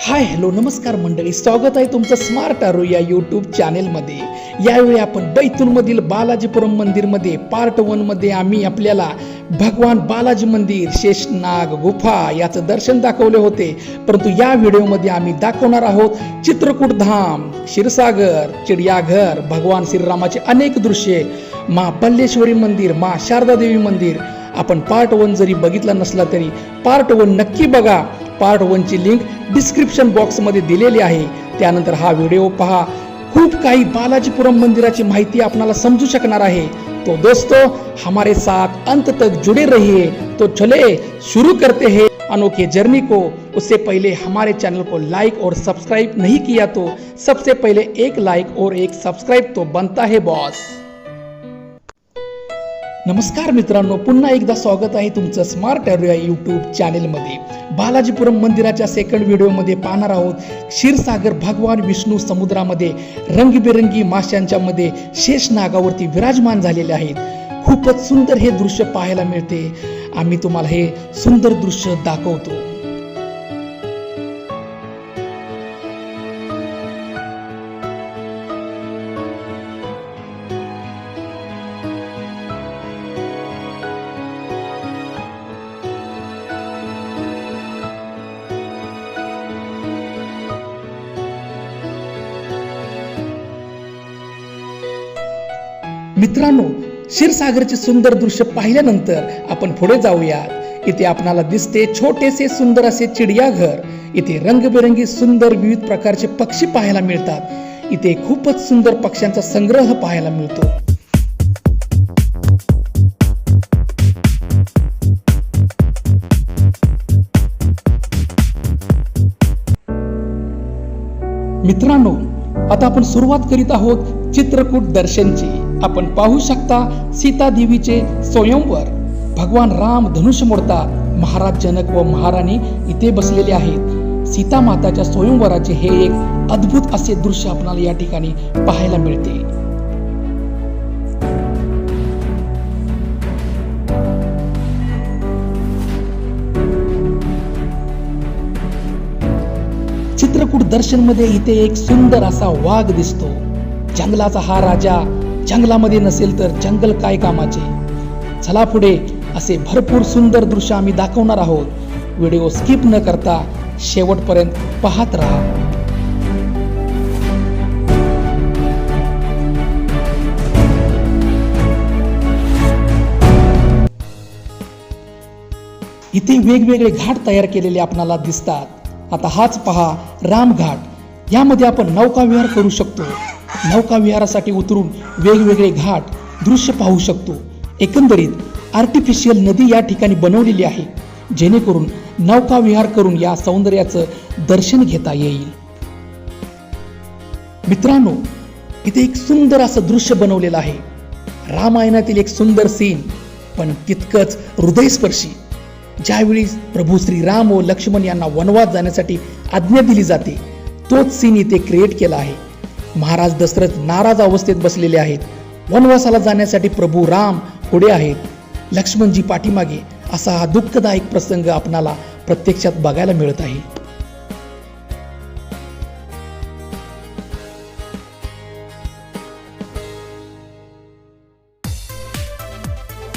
Hi hello नमस्कार मंडळी. स्वागत आहे तुमचं स्मार्ट आरो या यूट्यूब चॅनेलमध्ये यावेळी आपण बैतूलमधील बालाजीपुरम मंदिरमध्ये पार्ट वनमध्ये आम्ही आपल्याला भगवान बालाजी मंदिर शेषनाग गुफा याचं दर्शन दाखवले होते. परंतु या व्हिडिओमध्ये आम्ही दाखवणार आहोत चित्रकूट धाम क्षीरसागर चिडियाघर भगवान श्रीरामाचे अनेक दृश्ये मा बल्लेश्वरी मंदिर मा शारदा देवी मंदिर. आपण पार्ट वन जरी बघितला नसला तरी पार्ट वन नक्की बघा. पार्ट वनची लिंक डिस्क्रिप्शन बॉक्समध्ये दिलेली आहे. त्यानंतर हा व्हिडिओ पहा. खूप काही बालाजीपुरम मंदिराची माहिती आपणाला समजू शकणार आहे. तो दोस्तो हमारे साथ अंत तक जुड़े रहिए. तो चले शुरू करते हैं अनोखे जर्नी को. उससे पहले हमारे चैनल को लाइक और सब्सक्राइब नहीं किया तो सबसे पहले एक लाइक और एक सब्सक्राइब तो बनता है बॉस. नमस्कार मित्रांनो पुन्हा एकदा स्वागत आहे तुमचं स्मार्ट या यूट्यूब चॅनेलमध्ये बालाजीपुरम मंदिराच्या सेकंड व्हिडिओमध्ये पाहणार आहोत. क्षीरसागर भगवान विष्णू समुद्रामध्ये रंगीबेरंगी माशांच्या मध्ये शेष नागावरती विराजमान झालेले आहेत. खूपच सुंदर हे दृश्य पाहायला मिळते. आम्ही तुम्हाला हे सुंदर दृश्य दाखवतो. मित्रांनो क्षीरसागरचे सुंदर दृश्य पाहिल्यानंतर आपण पुढे जाऊयात. इथे आपणाला दिसते छोटेसे सुंदर असे चिडियाघर. इथे रंगबिरंगी सुंदर विविध प्रकारचे पक्षी पाहायला मिळतात. इथे खूपच सुंदर पक्ष्यांचा संग्रह पाहायला मिळतो. मित्रांनो आता आपण सुरुवात करीत आहोत चित्रकूट दर्शनची. आपण पाहू शकता सीता देवीचे स्वयंवर भगवान राम धनुष्य मोडतात महाराज जनक व महाराणी इथे बसलेले आहेत. सीता माताच्या स्वयंवराचे हे एक अद्भुत असे दृश्य आपल्याला या ठिकाणी पाहायला मिळते. चित्रकूट दर्शनमध्ये इथे एक सुंदर असा वाघ दिसतो. जंगलाचा हा राजा जंगलामध्ये नसेल तर जंगल काय कामाचे? चला पुढे असे भरपूर सुंदर दृश्य आम्ही दाखवणार आहोत. व्हिडिओ स्किप न करता शेवटपर्यंत पाहत राहा. इथे वेगवेगळे घाट तयार केलेले आपणाला दिसतात. आता हाच पहा रामघाट. यामध्ये आपण नौका विहार करू शकतो. नौका विहारासाठी उतरून वेगवेगळे घाट दृश्य पाहू शकतो. एकंदरीत आर्टिफिशियल नदी या ठिकाणी बनवलेली आहे जेणेकरून नौका विहार करून या सौंदर्याचं दर्शन घेता येईल. मित्रांनो इथे एक सुंदर असं दृश्य बनवलेलं आहे. रामायणातील एक सुंदर सीन पण तितकंच हृदयस्पर्शी ज्यावेळी प्रभू श्रीराम व लक्ष्मण यांना वनवास जाण्यासाठी आज्ञा दिली जाते तोच सीन इथे क्रिएट केला आहे. महाराज दशरथ नाराज अवस्थेत बसलेले आहेत. वनवासाला जाण्यासाठी प्रभू राम पुढे आहेत. लक्ष्मणजी पाठीमागे असा हा दुःखदायक प्रसंग आपणाला प्रत्यक्षात बघायला मिळत आहे.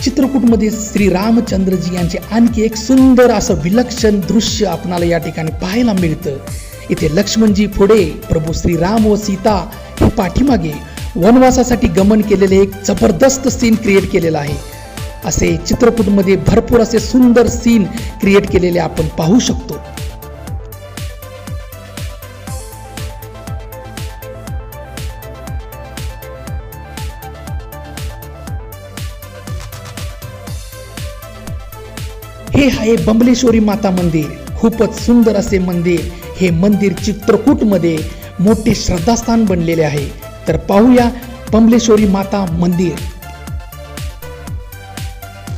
चित्रकूटमध्ये श्री रामचंद्रजी यांचे आणखी एक सुंदर असं विलक्षण दृश्य आपणाला या ठिकाणी पाहायला मिळतं. इथे लक्ष्मणजी पुढे प्रभू श्रीराम व सीता हे पाठीमागे वनवासासाठी गमन केलेले एक जबरदस्त सीन क्रिएट केलेला आहे. असे चित्रपटमध्ये भरपूर असे सुंदर सीन क्रिएट केलेले आपण पाहू शकतो. हे आहे बंबलेश्वरी माता मंदिर. खूपच सुंदर असे मंदिर. हे मंदिर चित्रकूटमध्ये मोठे श्रद्धास्थान बनलेले आहे. तर पाहूया बंबलेश्वरी माता मंदिर.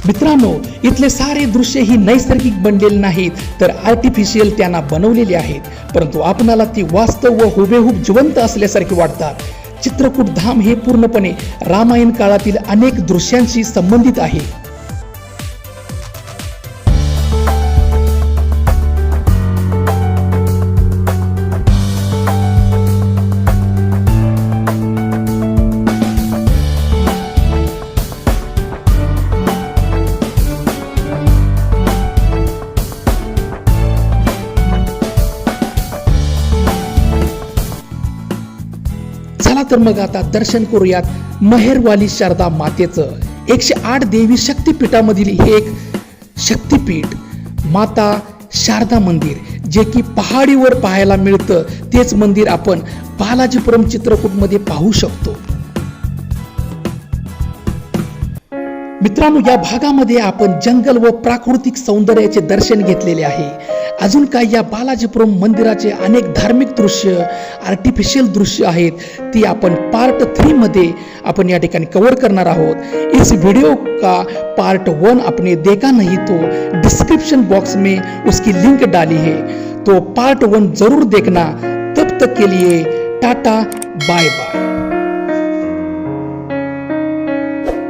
मित्रांनो इथले सारे दृश्य ही नैसर्गिक बनलेले नाहीत तर आर्टिफिशियल त्यांना बनवलेले आहेत. परंतु आपणाला ती वास्तव व हुबेहूब जिवंत असल्यासारखे वाटतात. चित्रकूट धाम हे पूर्णपणे रामायण काळातील अनेक दृश्यांशी संबंधित आहे. चला तर मग आता दर्शन करूयात महेरवाली शारदा मातेचं. एकशे आठ देवी शक्तीपीठामधील हे एक शक्तीपीठ माता शारदा मंदिर जे की पहाडीवर पाहायला मिळतं तेच मंदिर आपण बालाजीपुरम चित्रकूटमध्ये पाहू शकतो. मित्रांनो या भागामध्ये आपण जंगल व प्राकृतिक सौंदर्याचे दर्शन घेतलेले आहे. अजून काय या बालाजीपुरम मंदिराचे अनेक धार्मिक दृश्य आर्टिफिशियल दृश्य आहेत ती आपण पार्ट थ्री मध्ये आपण या ठिकाणी कव्हर करणार आहोत. इस व्हिडिओ का पार्ट वन आपने देखा नहीं तो डिस्क्रिप्शन बॉक्स में उसकी लिंक डाली है. तो पार्ट वन जरूर देखना. तब तक के लिए टाटा बाय बाय